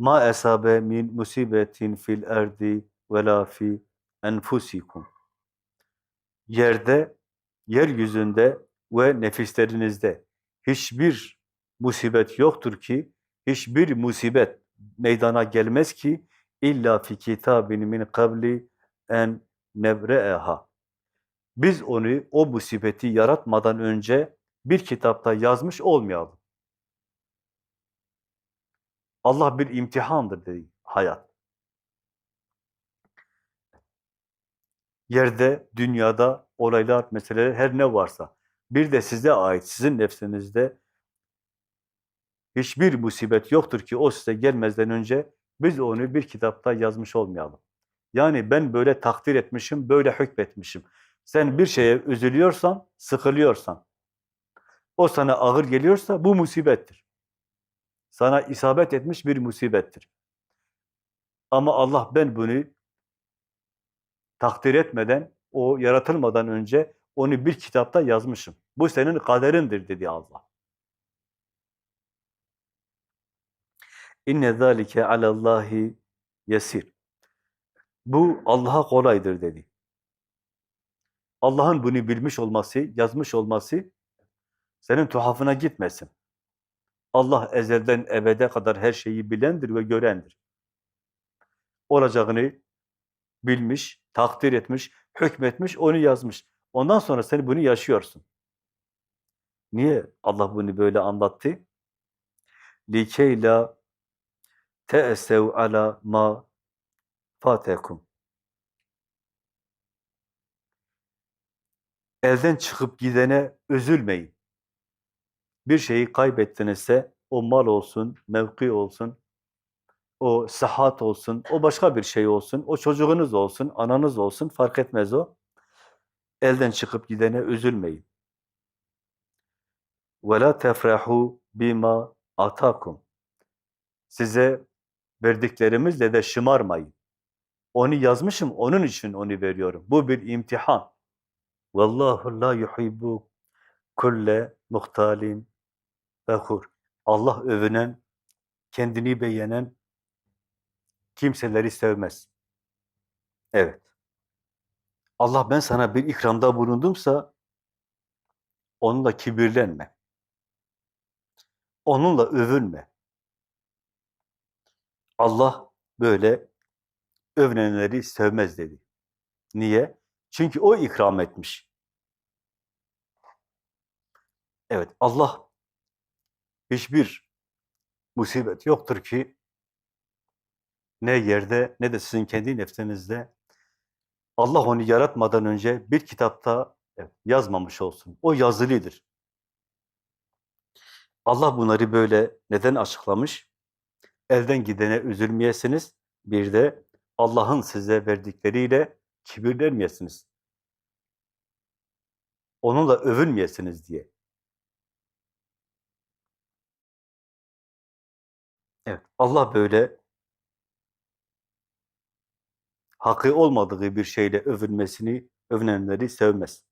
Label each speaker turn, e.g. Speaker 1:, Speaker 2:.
Speaker 1: ma esabe min musibetin fil erdi ve la fi enfusikum. Yerde, yeryüzünde ve nefislerinizde hiçbir musibet yoktur ki, hiçbir musibet meydana gelmez ki illa fi kitabin min kabli en nebre'eha. Biz onu, o musibeti yaratmadan önce bir kitapta yazmış olmayalım. Allah bir imtihandır dedi hayat. Yerde, dünyada olaylar, meseleler her ne varsa bir de size ait, sizin nefsinizde hiçbir musibet yoktur ki o size gelmezden önce biz onu bir kitapta yazmış olmayalım. Yani ben böyle takdir etmişim, böyle hükmetmişim. Sen bir şeye üzülüyorsan, sıkılıyorsan, o sana ağır geliyorsa bu musibettir. Sana isabet etmiş bir musibettir. Ama Allah ben bunu takdir etmeden, o yaratılmadan önce onu bir kitapta yazmışım. Bu senin kaderindir dedi Allah. İnne zalike alallahi yesir. Bu Allah'a kolaydır dedi. Allah'ın bunu bilmiş olması, yazmış olması senin tuhafına gitmesin. Allah ezelden ebede kadar her şeyi bilendir ve görendir. Olacağını bilmiş, takdir etmiş, hükmetmiş, onu yazmış. Ondan sonra sen bunu yaşıyorsun. Niye Allah bunu böyle anlattı? لِكَيْ te'esev ala ma fatekum. Elden çıkıp gidene üzülmeyin. Bir şeyi kaybettinizse o mal olsun, mevki olsun, o sıhhat olsun, o başka bir şey olsun, o çocuğunuz olsun, ananız olsun fark etmez o. Elden çıkıp gidene üzülmeyin. وَلَا تَفْرَحُوا bima atakum. Size verdiklerimizle de şımarmayın. Onu yazmışım, onun için onu veriyorum. Bu bir imtihan. Vallahu la yuhibbu kulle muhtalin fehur. Allah övünen, kendini beğenen kimseleri sevmez. Evet. Allah ben sana bir ikramda bulundumsa onunla kibirlenme. Onunla övünme. Allah böyle övünenleri sevmez dedi. Niye? Çünkü o ikram etmiş. Evet, Allah hiçbir musibet yoktur ki ne yerde ne de sizin kendi nefsinizde Allah onu yaratmadan önce bir kitapta yazmamış olsun. O yazılıdır. Allah bunları böyle neden açıklamış? Elden gidene üzülmeyesiniz. Bir de Allah'ın size verdikleriyle kibirlenmeyesiniz. Onunla övünmeyesiniz diye. Evet, Allah böyle hakkı olmadığı bir şeyle övünmesini, övünenleri sevmez.